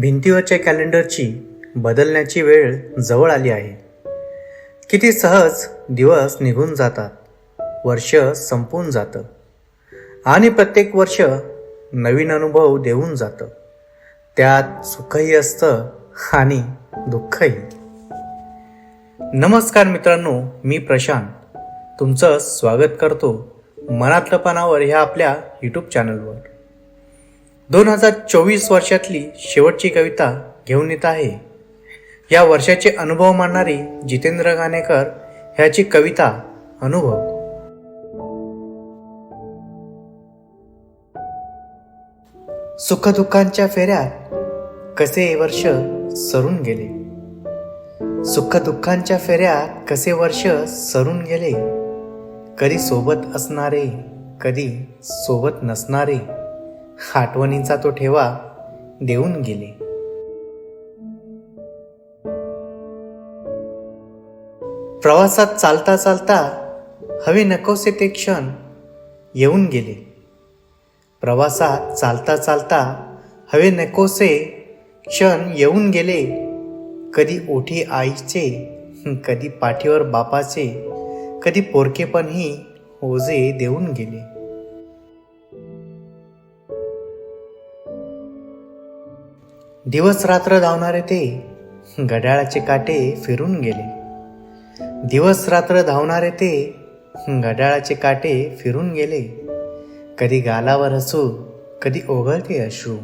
भिंतीवरच्या कॅलेंडरची बदलण्याची वेळ जवळ आली आहे. किती सहज दिवस निघून जातात वर्ष संपून जातं. आणि प्रत्येक वर्ष नवीन अनुभव देऊन जातं. त्यात सुखही असतं आणि दुःखही. नमस्कार मित्रांनो मी प्रशांत. तुमचं स्वागत करतो मनातलं पानावर ह्या आपल्या यूट्यूब चॅनलवर दोन हजार चोवीस वर्षातली शेवटची कविता घेऊन येत आहे. या वर्षाचे अनुभव मानणारी जितेंद्र गाणेकर ह्याची कविता अनुभव. सुखदुःखांच्या फेऱ्यात कसे वर्ष सरून गेले? सुखदुःखांच्या फेऱ्यात कसे वर्ष सरून गेले? कधी सोबत असणारे कधी सोबत नसणारे. आठवणींचा तो ठेवा देऊन गेले. प्रवासात चालता चालता हवे नकोसे ते क्षण येऊन गेले. प्रवासात चालता चालता हवे नकोसे क्षण येऊन गेले. कधी ओठी आईचे कधी पाठीवर बापाचे कधी पोरकेपणही ओझे देऊन गेले. दिवस रात्र धावणारे ते घड्याळाचे काटे फिरून गेले. दिवस रात्र धावणारे ते घड्याळाचे काटे फिरून गेले. कधी गालावर हसू कधी ओघळते अश्रू.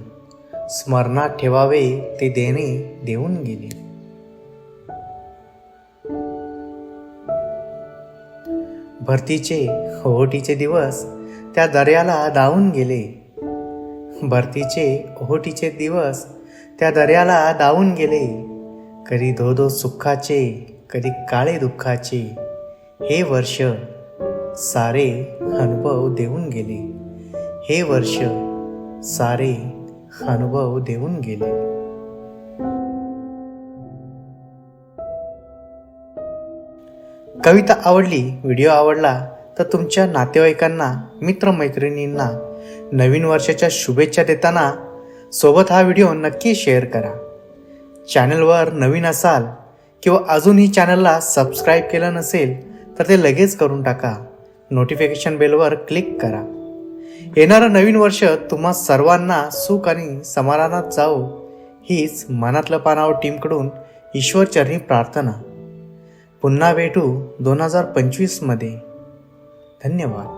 स्मरणात ठेवावे ते देणे देऊन गेले. भरतीचे ओहोटीचे दिवस त्या दर्याला धावून गेले. भरतीचे ओहोटीचे दिवस त्या दर्याला धावून गेले. कधी धो धो सुखाचे कधी काळे दुःखाचे. हे वर्ष सारे अनुभव देऊन गेले. हे वर्ष सारे अनुभव देऊन गेले. कविता आवडली व्हिडिओ आवडला तर तुमच्या नातेवाईकांना मित्रमैत्रिणींना नवीन वर्षाच्या शुभेच्छा देताना सोबत हा व्हिडिओ नक्की शेअर करा. चॅनलवर नवीन असाल किंवा अजूनही चॅनलला सबस्क्राईब केलं नसेल तर ते लगेच करून टाका. नोटिफिकेशन बेलवर क्लिक करा. येणारं नवीन वर्ष तुम्हा सर्वांना सुख आणि समाधानात जाओ हीच मनातलं पानाव टीमकडून ईश्वरचरणी प्रार्थना. पुन्हा भेटू दोन हजार पंचवीसमध्ये. धन्यवाद.